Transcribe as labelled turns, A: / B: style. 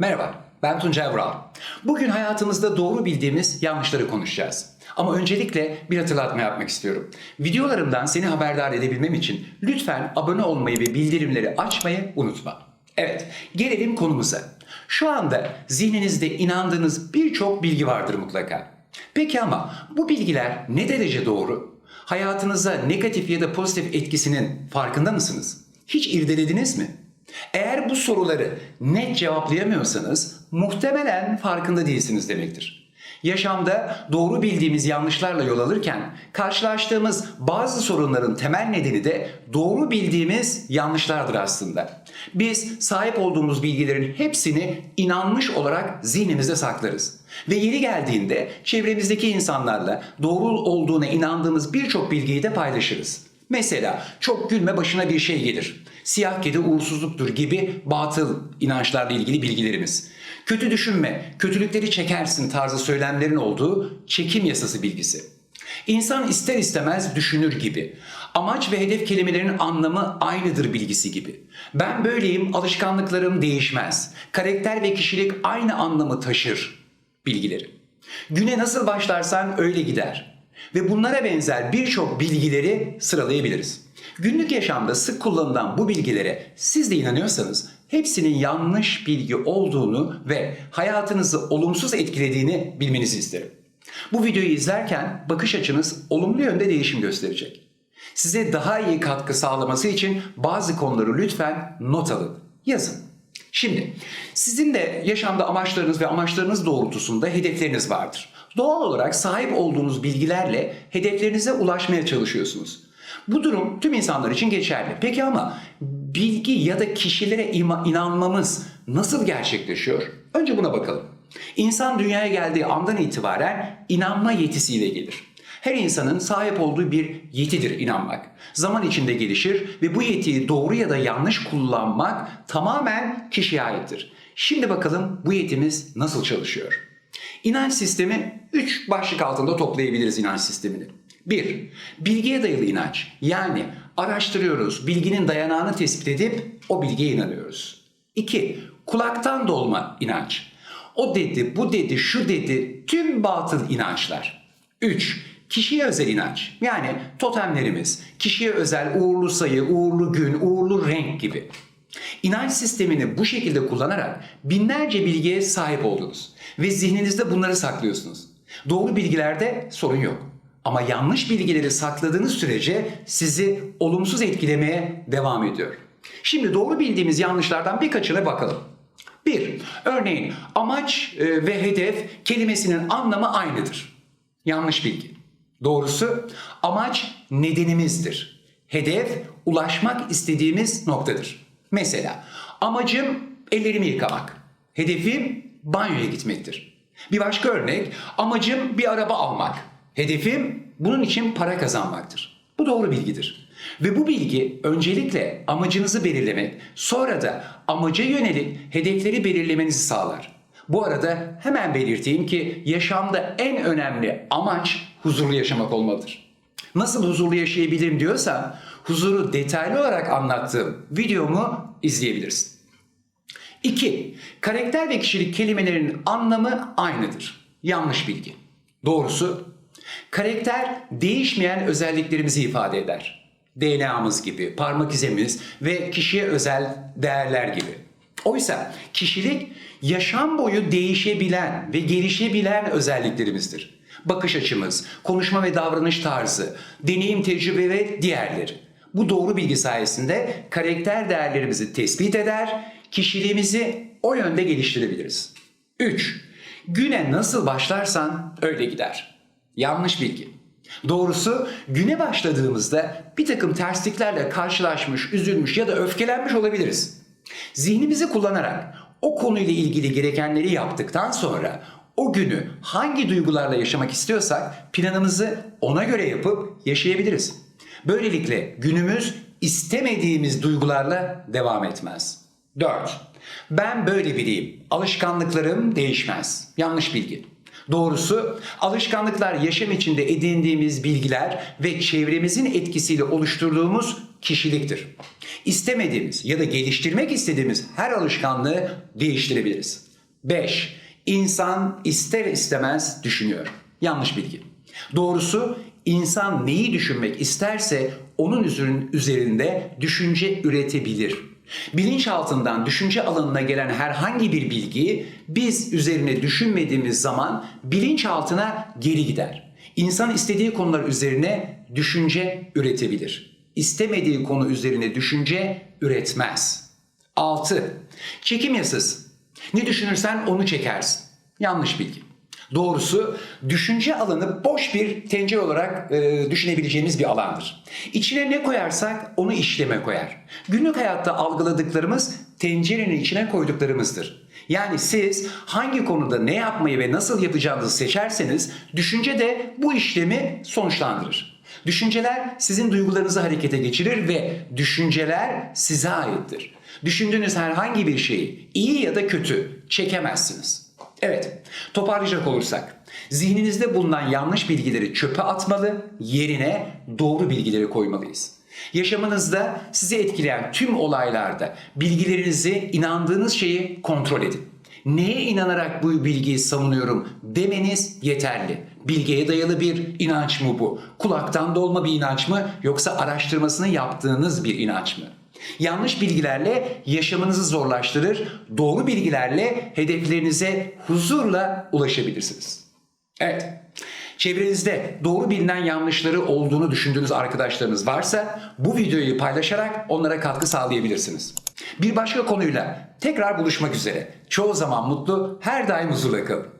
A: Merhaba, ben Tuncay Vural. Bugün hayatımızda doğru bildiğimiz yanlışları konuşacağız. Ama öncelikle bir hatırlatma yapmak istiyorum. Videolarımdan seni haberdar edebilmem için lütfen abone olmayı ve bildirimleri açmayı unutma. Evet, gelelim konumuza. Şu anda zihninizde inandığınız birçok bilgi vardır mutlaka. Peki ama bu bilgiler ne derece doğru? Hayatınıza negatif ya da pozitif etkisinin farkında mısınız? Hiç irdelediniz mi? Eğer bu soruları net cevaplayamıyorsanız muhtemelen farkında değilsiniz demektir. Yaşamda doğru bildiğimiz yanlışlarla yol alırken karşılaştığımız bazı sorunların temel nedeni de doğru bildiğimiz yanlışlardır aslında. Biz sahip olduğumuz bilgilerin hepsini inanmış olarak zihnimizde saklarız. Ve yeri geldiğinde çevremizdeki insanlarla doğru olduğuna inandığımız birçok bilgiyi de paylaşırız. Mesela çok gülme başına bir şey gelir. Siyah kedi uğursuzluktur gibi batıl inançlarla ilgili bilgilerimiz. Kötü düşünme, kötülükleri çekersin tarzı söylemlerin olduğu çekim yasası bilgisi. İnsan ister istemez düşünür gibi. Amaç ve hedef kelimelerinin anlamı aynıdır bilgisi gibi. Ben böyleyim, alışkanlıklarım değişmez. Karakter ve kişilik aynı anlamı taşır bilgileri. Güne nasıl başlarsan öyle gider. Ve bunlara benzer birçok bilgileri sıralayabiliriz. Günlük yaşamda sık kullanılan bu bilgilere siz de inanıyorsanız hepsinin yanlış bilgi olduğunu ve hayatınızı olumsuz etkilediğini bilmenizi isterim. Bu videoyu izlerken bakış açınız olumlu yönde değişim gösterecek. Size daha iyi katkı sağlaması için bazı konuları lütfen not alın, yazın. Şimdi sizin de yaşamda amaçlarınız ve amaçlarınız doğrultusunda hedefleriniz vardır. Doğal olarak sahip olduğunuz bilgilerle hedeflerinize ulaşmaya çalışıyorsunuz. Bu durum tüm insanlar için geçerli. Peki ama bilgi ya da kişilere inanmamız nasıl gerçekleşiyor? Önce buna bakalım. İnsan dünyaya geldiği andan itibaren inanma yetisiyle gelir. Her insanın sahip olduğu bir yetidir inanmak. Zaman içinde gelişir ve bu yetiyi doğru ya da yanlış kullanmak tamamen kişiye aittir. Şimdi bakalım bu yetimiz nasıl çalışıyor? İnanç sistemi 3 başlık altında toplayabiliriz inanç sistemini. 1. Bilgiye dayalı inanç. Yani araştırıyoruz, bilginin dayanağını tespit edip o bilgiye inanıyoruz. 2. Kulaktan dolma inanç. O dedi, bu dedi, şu dedi tüm batıl inançlar. 3. Kişiye özel inanç. Yani totemlerimiz, kişiye özel uğurlu sayı, uğurlu gün, uğurlu renk gibi. İnanç sistemini bu şekilde kullanarak binlerce bilgiye sahip oldunuz ve zihninizde bunları saklıyorsunuz. Doğru bilgilerde sorun yok. Ama yanlış bilgileri sakladığınız sürece sizi olumsuz etkilemeye devam ediyor. Şimdi doğru bildiğimiz yanlışlardan birkaçına bakalım. Bir, örneğin amaç e, ve hedef kelimesinin anlamı aynıdır. Yanlış bilgi. Doğrusu amaç nedenimizdir. Hedef ulaşmak istediğimiz noktadır. Mesela amacım ellerimi yıkamak. Hedefim banyoya gitmektir. Bir başka örnek amacım bir araba almak. Hedefim bunun için para kazanmaktır. Bu doğru bilgidir. Ve bu bilgi öncelikle amacınızı belirlemek, sonra da amaca yönelik hedefleri belirlemenizi sağlar. Bu arada hemen belirteyim ki yaşamda en önemli amaç huzurlu yaşamak olmalıdır. Nasıl huzurlu yaşayabilirim diyorsan huzuru detaylı olarak anlattığım videomu izleyebilirsin. 2. Karakter ve kişilik kelimelerinin anlamı aynıdır. Yanlış bilgi. Doğrusu karakter değişmeyen özelliklerimizi ifade eder. DNA'mız gibi, parmak izimiz ve kişiye özel değerler gibi. Oysa kişilik yaşam boyu değişebilen ve gelişebilen özelliklerimizdir. Bakış açımız, konuşma ve davranış tarzı, deneyim, tecrübe ve diğerleri. Bu doğru bilgi sayesinde karakter değerlerimizi tespit eder, kişiliğimizi o yönde geliştirebiliriz. 3. Güne nasıl başlarsan öyle gider. Yanlış bilgi. Doğrusu güne başladığımızda bir takım tersliklerle karşılaşmış, üzülmüş ya da öfkelenmiş olabiliriz. Zihnimizi kullanarak o konuyla ilgili gerekenleri yaptıktan sonra o günü hangi duygularla yaşamak istiyorsak planımızı ona göre yapıp yaşayabiliriz. Böylelikle günümüz istemediğimiz duygularla devam etmez. 4. Ben böyle biriyim. Alışkanlıklarım değişmez. Yanlış bilgi. Doğrusu alışkanlıklar yaşam içinde edindiğimiz bilgiler ve çevremizin etkisiyle oluşturduğumuz kişiliktir. İstemediğimiz ya da geliştirmek istediğimiz her alışkanlığı değiştirebiliriz. 5. İnsan ister istemez düşünüyor. Yanlış bilgi. Doğrusu insan neyi düşünmek isterse onun üzerin- üzerinde düşünce üretebilir. Bilinçaltından düşünce alanına gelen herhangi bir bilgi biz üzerine düşünmediğimiz zaman bilinçaltına geri gider. İnsan istediği konular üzerine düşünce üretebilir. İstemediği konu üzerine düşünce üretmez. 6. Çekim yasası. Ne düşünürsen onu çekersin. Yanlış bilgi. Doğrusu düşünce alanı boş bir tencere olarak e, düşünebileceğimiz bir alandır. İçine ne koyarsak onu işleme koyar. Günlük hayatta algıladıklarımız tencerenin içine koyduklarımızdır. Yani siz hangi konuda ne yapmayı ve nasıl yapacağınızı seçerseniz düşünce de bu işlemi sonuçlandırır. Düşünceler sizin duygularınızı harekete geçirir ve düşünceler size aittir. Düşündüğünüz herhangi bir şeyi iyi ya da kötü çekemezsiniz. Evet, toparlayacak olursak zihninizde bulunan yanlış bilgileri çöpe atmalı, yerine doğru bilgileri koymalıyız. Yaşamınızda sizi etkileyen tüm olaylarda bilgilerinizi, inandığınız şeyi kontrol edin. Neye inanarak bu bilgiyi savunuyorum demeniz yeterli. Bilgiye dayalı bir inanç mı bu? Kulaktan dolma bir inanç mı yoksa araştırmasını yaptığınız bir inanç mı? Yanlış bilgilerle yaşamınızı zorlaştırır, doğru bilgilerle hedeflerinize huzurla ulaşabilirsiniz. Evet. Çevrenizde doğru bilinen yanlışları olduğunu düşündüğünüz arkadaşlarınız varsa bu videoyu paylaşarak onlara katkı sağlayabilirsiniz. Bir başka konuyla tekrar buluşmak üzere. Çoğu zaman mutlu, her daim huzurla kalın.